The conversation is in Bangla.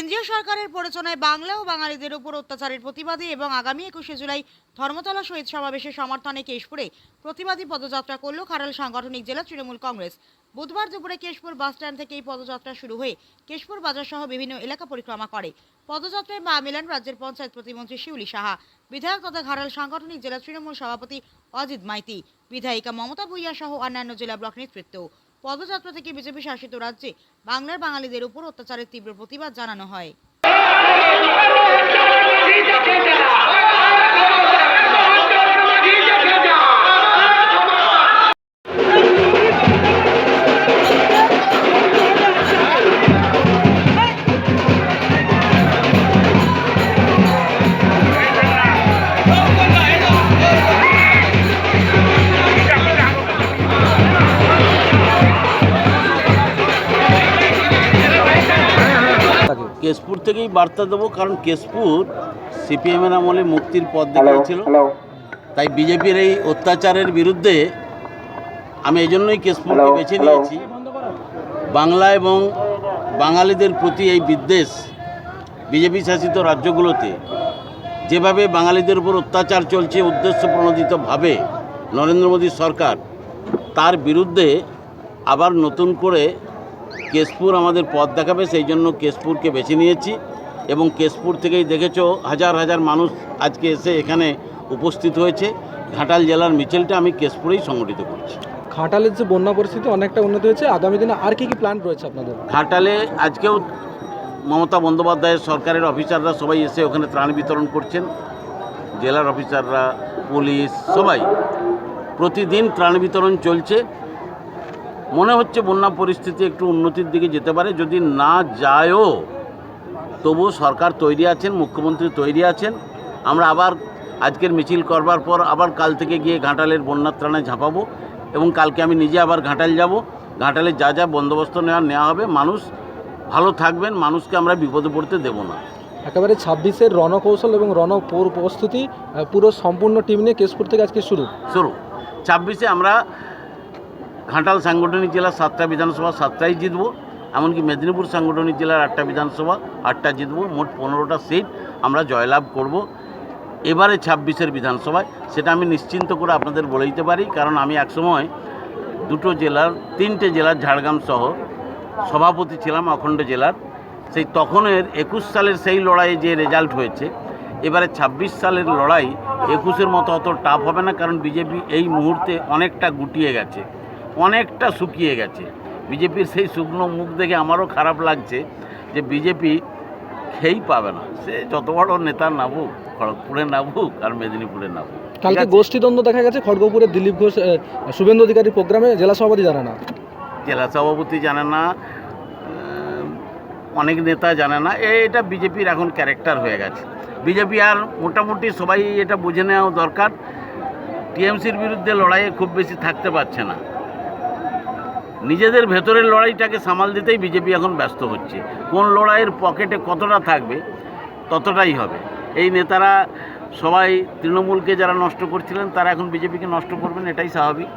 কেন্দ্রীয় সরকারের প্ররোচনায় বাংলা ও বাঙালিদের উপর অত্যাচারের প্রতিবাদে এবং আগামী একুশে জুলাই ধর্মতলা শহীদ সমাবেশের সমর্থনে কেশপুরে প্রতিবাদী পদযাত্রা করল খারাল সাংগঠনিক জেলা তৃণমূল কংগ্রেস। বুধবার দুপুরে কেশপুর বাস স্ট্যান্ড থেকে এই পদযাত্রা শুরু হয়ে কেশপুর বাজার সহ বিভিন্ন এলাকা পরিক্রমা করে। পদযাত্রায় মা মেলান রাজ্যের পঞ্চায়েত প্রতিমন্ত্রী শিউলি সাহা, বিধায়ক তথা ঘাড়াল সাংগঠনিক জেলা তৃণমূল সভাপতি অজিত মাইতি, বিধায়িকা মমতা ভূঁইয়া সহ অন্যান্য জেলা ব্লক নেতৃত্ব। পদযাত্রা থেকে বিজেপি শাসিত রাজ্যে বাংলার বাঙালিদের উপর অত্যাচারের তীব্র প্রতিবাদ জানানো হয়। কেশপুর থেকেই বার্তা দেবো কারণ কেশপুর সিপিএমের আমলে মুক্তির পথ দেখিয়েছিল। তাই বিজেপির এই অত্যাচারের বিরুদ্ধে আমি এই জন্যই কেশপুরকে বেছে নিয়েছি। বাংলা এবং বাঙালিদের প্রতি এই বিদ্বেষ বিজেপি শাসিত রাজ্যগুলোতে যেভাবে বাঙালিদের উপর অত্যাচার চলছে উদ্দেশ্য প্রণোদিতভাবে নরেন্দ্র মোদী সরকার তার বিরুদ্ধে আবার নতুন করে কেশপুর আমাদের পথ দেখাবে সেই জন্য কেশপুরকে বেছে নিয়েছি। এবং কেশপুর থেকেই দেখেছ হাজার হাজার মানুষ আজকে এসে এখানে উপস্থিত হয়েছে। ঘাটাল জেলার মিছিলটা আমি কেশপুরেই সংগঠিত করছি। ঘাটালের যে বন্যা পরিস্থিতি অনেকটা উন্নতি হয়েছে আগামী দিনে আর কি কি প্ল্যান রয়েছে আপনাদের? ঘাটালে আজকেও মমতা বন্দ্যোপাধ্যায়ের সরকারের অফিসাররা সবাই এসে ওখানে ত্রাণ বিতরণ করছেন। জেলার অফিসাররা পুলিশ সবাই। প্রতিদিন ত্রাণ বিতরণ চলছে। মনে হচ্ছে বন্যা পরিস্থিতি একটু উন্নতির দিকে যেতে পারে। যদি না যায়ও তবু সরকার তৈরি আছেন মুখ্যমন্ত্রী তৈরি আছেন। আমরা আবার আজকের মিছিল করবার পর আবার কাল থেকে গিয়ে ঘাটালের বন্যার ত্রাণে ঝাঁপাবো এবং কালকে আমি নিজে আবার ঘাটাল যাব। ঘাটালে যা যা বন্দোবস্ত নেওয়া নেওয়া হবে মানুষ ভালো থাকবেন মানুষকে আমরা বিপদে পড়তে দেব না। একেবারে ছাব্বিশের রণকৌশল এবং রণ প্রস্তুতি পুরো সম্পূর্ণ টিম নিয়ে কেশপুর থেকে আজকে শুরু। শুরু। ছাব্বিশে আমরা ঘাটাল সাংগঠনিক জেলার সাতটা বিধানসভা, সাতটাই জিতবো। এমনকি মেদিনীপুর সাংগঠনিক জেলার আটটা বিধানসভা, আটটা জিতবো। মোট পনেরোটা সিট আমরা জয়লাভ করব এবারে ছাব্বিশের বিধানসভায়। সেটা আমি নিশ্চিন্ত করে আপনাদের বলে দিতে পারি, কারণ আমি একসময় দুটো জেলার, তিনটে জেলার ঝাড়গ্রাম সহ সভাপতি ছিলাম, অখণ্ড জেলার। সেই তখনের একুশ সালের সেই লড়াইয়ে যে রেজাল্ট হয়েছে, এবারে ২৬ সালের লড়াই একুশের মতো অত টাফ হবে না, কারণ বিজেপি এই মুহূর্তে অনেকটা গুটিয়ে গেছে। অনেকটা শুকিয়ে গেছে। বিজেপির সেই শুকনো মুখ দেখে আমারও খারাপ লাগছে যে বিজেপি খেই পাবে না। সে যত বড় নেতা নাবুক খড়গপুরে নাবুক আর মেদিনীপুরে নাবুক কালকে? গোষ্ঠীদ্বন্দ্ব দেখা গেছে খড়গপুরে দিলীপ ঘোষ শুভেন্দু অধিকারী প্রোগ্রামে জেলা সভাপতি জানে না। জেলা সভাপতি জানে না অনেক নেতা জানে না। এটা বিজেপির এখন ক্যারেক্টার হয়ে গেছে। বিজেপি আর মোটামুটি সবাই এটা বুঝে নেওয়া দরকার। টিএমসির বিরুদ্ধে লড়াইয়ে খুব বেশি থাকতে পারছে না। নিজেদের ভেতরের লড়াইটাকে সামাল দিতেই বিজেপি এখন ব্যস্ত হচ্ছে। কোন লড়াইয়ের পকেটে কতটা থাকবে, ততটাই হবে। এই নেতারা সবাই তৃণমূলকে যারা নষ্ট করছিলেন, তারা এখন বিজেপিকে নষ্ট করবেন, এটাই স্বাভাবিক।